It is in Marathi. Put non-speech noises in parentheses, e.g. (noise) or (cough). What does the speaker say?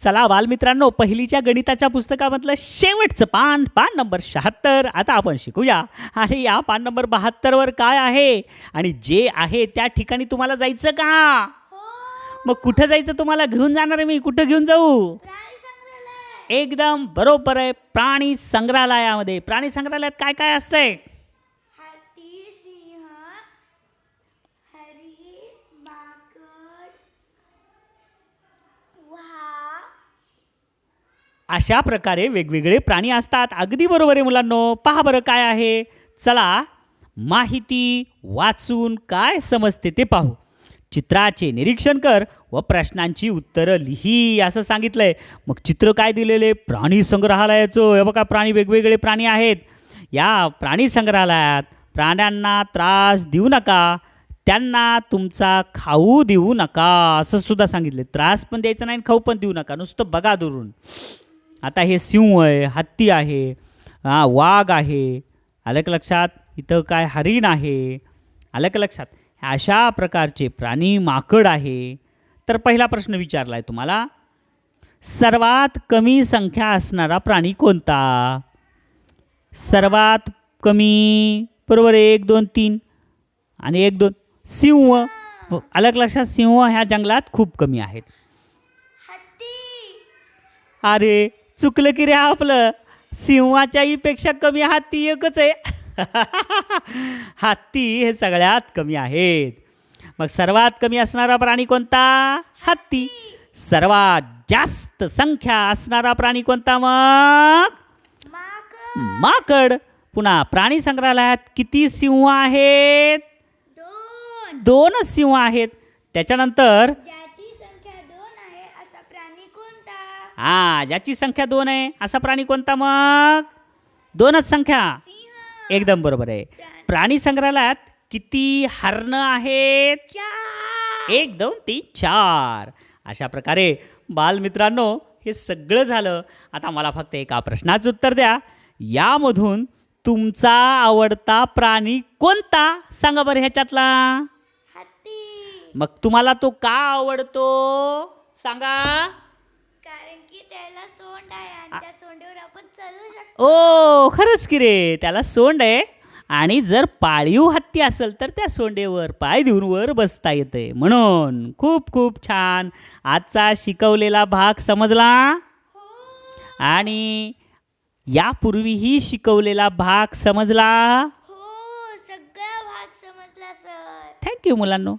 चला बालमित्रांनो पहिलीच्या गणिताच्या पुस्तकामधलं शेवटचं पान पान नंबर शहात्तर. आता आपण शिकूया. आणि या पान नंबर बहात्तरवर काय आहे? आणि जे आहे त्या ठिकाणी तुम्हाला जायचं का? मग कुठं जायचं तुम्हाला? घेऊन जाणार आहे मी. कुठं घेऊन जाऊ? प्राणी संग्रहालय एकदम बरोबर आहे. प्राणी संग्रहालयामध्ये प्राणी संग्रहालयात काय काय असतंय हत्ती सिंह हरिण माकड वाघ अशा प्रकारे वेगवेगळे प्राणी असतात. अगदी बरोबर आहे मुलांनो. पहा बरं काय आहे. चला माहिती वाचून काय समजते ते पाहू. चित्राचे निरीक्षण कर व प्रश्नांची उत्तरं लिही असं सांगितलंय. मग चित्र काय दिलेले? प्राणी संग्रहालयाचं. हे बघा प्राणी वेगवेगळे प्राणी आहेत. या प्राणी संग्रहालयात प्राण्यांना त्रास देऊ नका. त्यांना तुमचा खाऊ देऊ नका असं सुद्धा सांगितलं त्रास पण द्यायचा नाही आणि खाऊ पण देऊ नका. नुसतं बघा दुरून. आता हे सिंह आहे हत्ती आहे हा वाघ आहे. आलं का लक्षात इथं काय हरिण आहे? आलं का लक्षात. अशा प्रकारचे प्राणी माकड आहे. तर पहिला प्रश्न विचारला आहे तुम्हाला. सर्वात कमी संख्या असणारा प्राणी कोणता? सर्वात कमी बरोबर एक दोन तीन आणि एक दोन. सिंह. अलग लक्षात सिंह ह्या जंगलात खूप कमी आहेत. अरे चुकलं की रे आपलं. सिंहाच्याही पेक्षा कमी हत्ती एकच आहे. (laughs) हत्ती हे सगळ्यात कमी आहेत. मग सर्वात कमी असणारा प्राणी कोणता? हत्ती सर्वात जास्त संख्या असणारा प्राणी कोणता मग? माकड. माकड पुन्हा प्राणी संग्रहालयात किती सिंह आहेत? दोन. दोनच सिंह आहेत. त्याच्यानंतर ज्याची संख्या दोन आहे असा प्राणी कोणता हा ज्याची संख्या दोन आहे. असा प्राणी कोणता मग? दोनच संख्या. एकदम बरोबर आहे. प्राणी. संग्रहालयात किती हरणं आहेत? एक दोन तीन चार. अशा प्रकारे बालमित्रांनो हे सगळं झालं. आता मला फक्त एका प्रश्नाचं उत्तर द्या. यामधून तुमचा आवडता प्राणी कोणता? सांगा बरं ह्याच्यातला. मग तुम्हाला तो का आवडतो? सांगा. सोंड आहे आणि त्या सोंडेवर आपण चालू शकतो. ओ खरंच की रे. त्याला सोंड आहे आणि जर पाळीव हत्ती असेल तर त्या सोंडेवर पाय देऊन वर बसता येते म्हणून खूप खूप छान आजचा शिकवलेला भाग समजला? हो. आणि यापूर्वीही शिकवलेला भाग समजला? हो सगळा भाग समजला सर. थँक्यू मुलांनो.